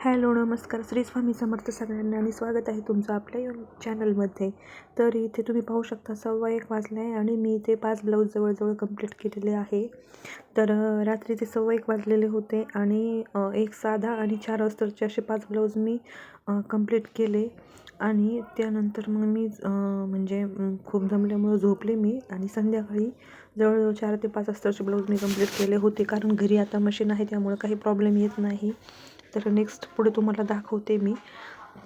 Hello नमस्कार. श्री स्वामी समर्थ सगळ्यांना आणि स्वागत आहे तुमचं आपल्या यू चॅनलमध्ये तर इथे तुम्ही पाहू शकता सव्वा एक वाजला आहे आणि मी इथे पाच ब्लाऊज जवळजवळ कंप्लीट केलेले आहे. तर रात्री ते सव्वा एक वाजलेले होते आणि एक साधा आणि चार अस्तरचे असे पाच ब्लाऊज मी कंप्लीट केले. आणि त्यानंतर मग मी म्हणजे खूप जमल्यामुळं झोपले मी आणि संध्याकाळी जवळजवळ चार ते पाच अस्तरचे ब्लाऊज मी कंप्लीट केले होते. कारण घरी आता मशीन आहे त्यामुळं काही प्रॉब्लेम येत नाही. तर नेक्स्ट पुढे तुम्हाला दाखवते मी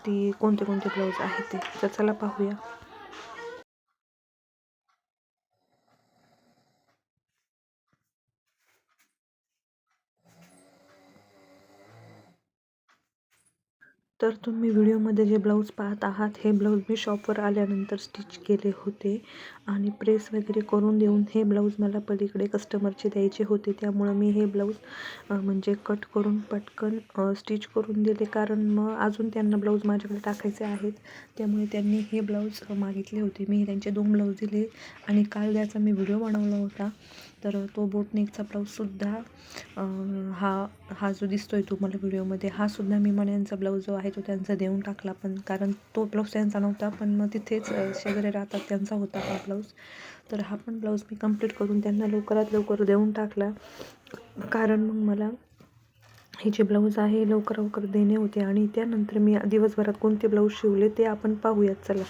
ती कोणते कोणते ब्लाऊज आहेत ते. तर चला पाहूया. तर तुम्ही व्हिडिओमध्ये जे ब्लाऊज पाहत आहात हे ब्लाऊज मी शॉपवर आल्यानंतर स्टिच केले होते. आणि प्रेस वगैरे करून देऊन हे ब्लाऊज मला पलीकडे कस्टमरचे द्यायचे होते. त्यामुळं मी हे ब्लाऊज म्हणजे कट करून पटकन स्टिच करून दिले. कारण मग अजून त्यांना ब्लाऊज माझ्याकडे टाकायचे आहेत. त्यामुळे त्यांनी हे ब्लाऊज मागितले होते. मी त्यांचे दोन ब्लाऊज दिले आणि काल त्याचा मी व्हिडिओ बनवला होता. तर तो बोटनेकचा ब्लाऊजसुद्धा हा हा जो दिसतो आहे तुम्हाला व्हिडिओमध्ये हा सुद्धा मी मण्यांचा ब्लाऊज जो आहे तो त्यांचा देऊन टाकला. पण कारण तो ब्लाऊज त्यांचा नव्हता पण मग तिथेच शेजारी राहतात त्यांचा होता हा ब्लाऊज. तर हा पण ब्लाऊज मी कंप्लीट करून त्यांना लवकरात लवकर देऊन टाकला. कारण मग मला हे जे ब्लाऊज आहे लवकर लवकर देणे होते आणि त्यानंतर मी दिवसभरात कोणते ब्लाऊज शिवले ते आपण पाहूयात. चला.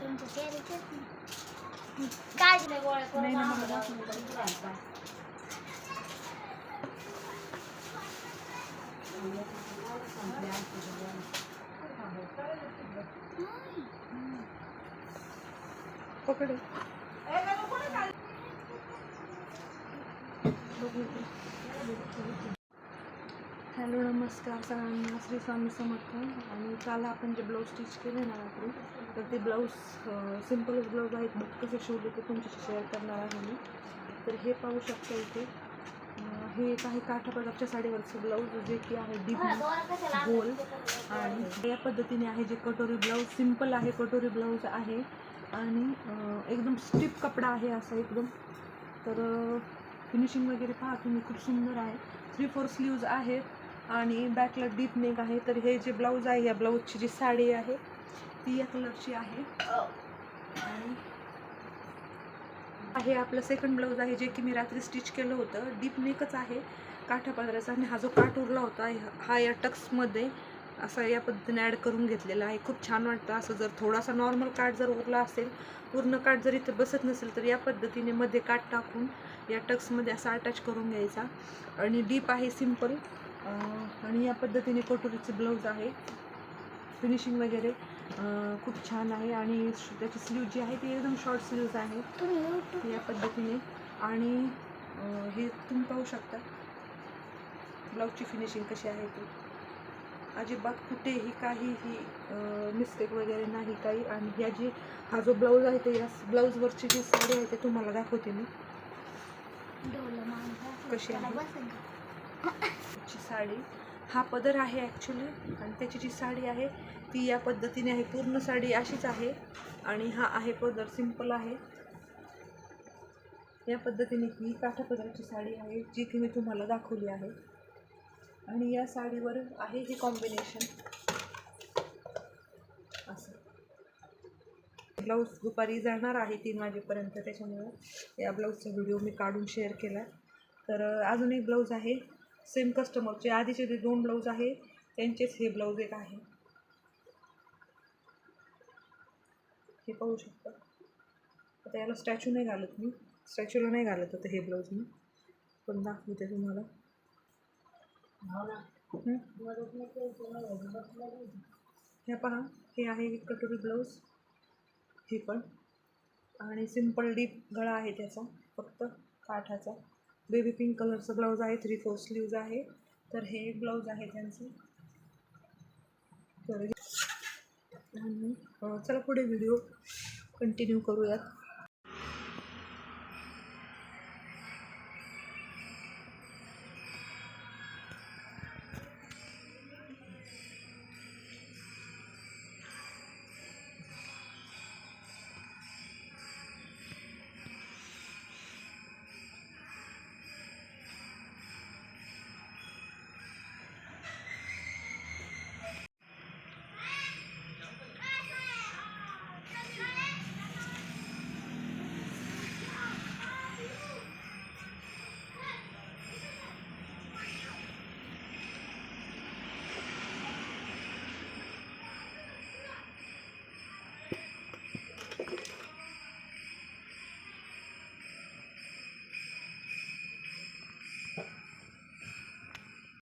तुमचं चेहऱ्याचेच काय गोळ्या हॅलो नमस्कार सगळ्यांना. श्री स्वामी समर्थ. आणि काल आपण जे ब्लाऊज स्टिच केले ना रात्री तर ते ब्लाऊज सिम्पलच ब्लाऊज आहेत. बघ कसे शिवले ते तुमच्याशी शेअर करणार आहे मी. तर हे पाहू शकता इथे. हे एक आहे काठापदरच्या साडीवरचं ब्लाऊज जे की आहे डीप गोल आणि या पद्धतीने आहे जे कटोरी ब्लाऊज सिंपल आहे कटोरी ब्लाऊज आहे. आणि एकदम स्टिप कपडा आहे असा एकदम. तर फिनिशिंग वगैरे पहा तुम्ही खूप सुंदर आहे. थ्री फोर स्लीव्ज आहेत आणि बॅकला डीप नेक आहे. तर हे जे ब्लाऊज आहे या ब्लाऊजची जी साडी आहे ती या कलरची आहे. आणि हे आपलं सेकंड ब्लाऊज आहे जे की मी रात्री स्टिच केलं होतं. डीप नेकच आहे. काठा पदराचा आणि हा जो काठ उरला होता हा या टक्समध्ये असा या पद्धतीने ॲड करून घेतलेला आहे. खूप छान वाटतं. असं जर थोडासा नॉर्मल काठ जर उरला असेल पूर्ण काठ जर इथं बसत नसेल तर या पद्धतीने मध्ये काठ टाकून या टक्समध्ये असा अटॅच करून घ्यायचा. आणि डीप आहे सिंपल आणि या पद्धतीने कटोरीचे ब्लाऊज आहे. फिनिशिंग वगैरे खूप छान आहे आणि त्याची स्लीव जी आहे ती एकदम शॉर्ट स्लीव्ज आहे. या पद्धतीने. आणि हे तुम्ही पाहू शकता. ब्लाऊजची फिनिशिंग कशी आहे ती. अजिबात कुठेही काहीही मिस्टेक वगैरे नाही काही. आणि ह्या जी हा जो ब्लाऊज आहे ते या ब्लाऊजवरची जी साडी आहे ते तुम्हाला दाखवते मी. कशी आहे? ची साडी. हा पदर आहे ॲक्च्युली आणि त्याची जी साडी आहे ती या पद्धतीने आहे. पूर्ण साडी अशीच आहे. आणि हा आहे पदर सिंपल आहे. या पद्धतीने ही काठापदराची साडी आहे जी की मी तुम्हाला दाखवली आहे. आणि या साडीवर आहे हे कॉम्बिनेशन असं. ब्लाऊज दुपारी जाणार आहे तीन वाजेपर्यंत त्याच्यामुळं. या ब्लाऊजचा व्हिडिओ मी काढून शेअर केला. तर अजून एक ब्लाऊज आहे. सेम कस्टमरचे आधीचे जे दोन ब्लाऊज आहे त्यांचेच हे ब्लाऊज एक आहे. हे पाहू शकता. आता याला स्टॅच्यू नाही घालत मी. स्टॅच्यूला नाही घालत होतं हे ब्लाऊज मी. पण दाखवते तुम्हाला. ह्या हे पहा हे आहे कटोरी ब्लाऊज हे पण. आणि सिंपल डीप गळा आहे त्याचा फक्त काठाचा. बेबी पिंक कलरचं ब्लाऊज आहे थ्री फोर स्लीव्ज आहे. तर हे एक ब्लाऊज आहे त्यांचं. तर आणि चला पुढे व्हिडिओ कंटिन्यू करूयात.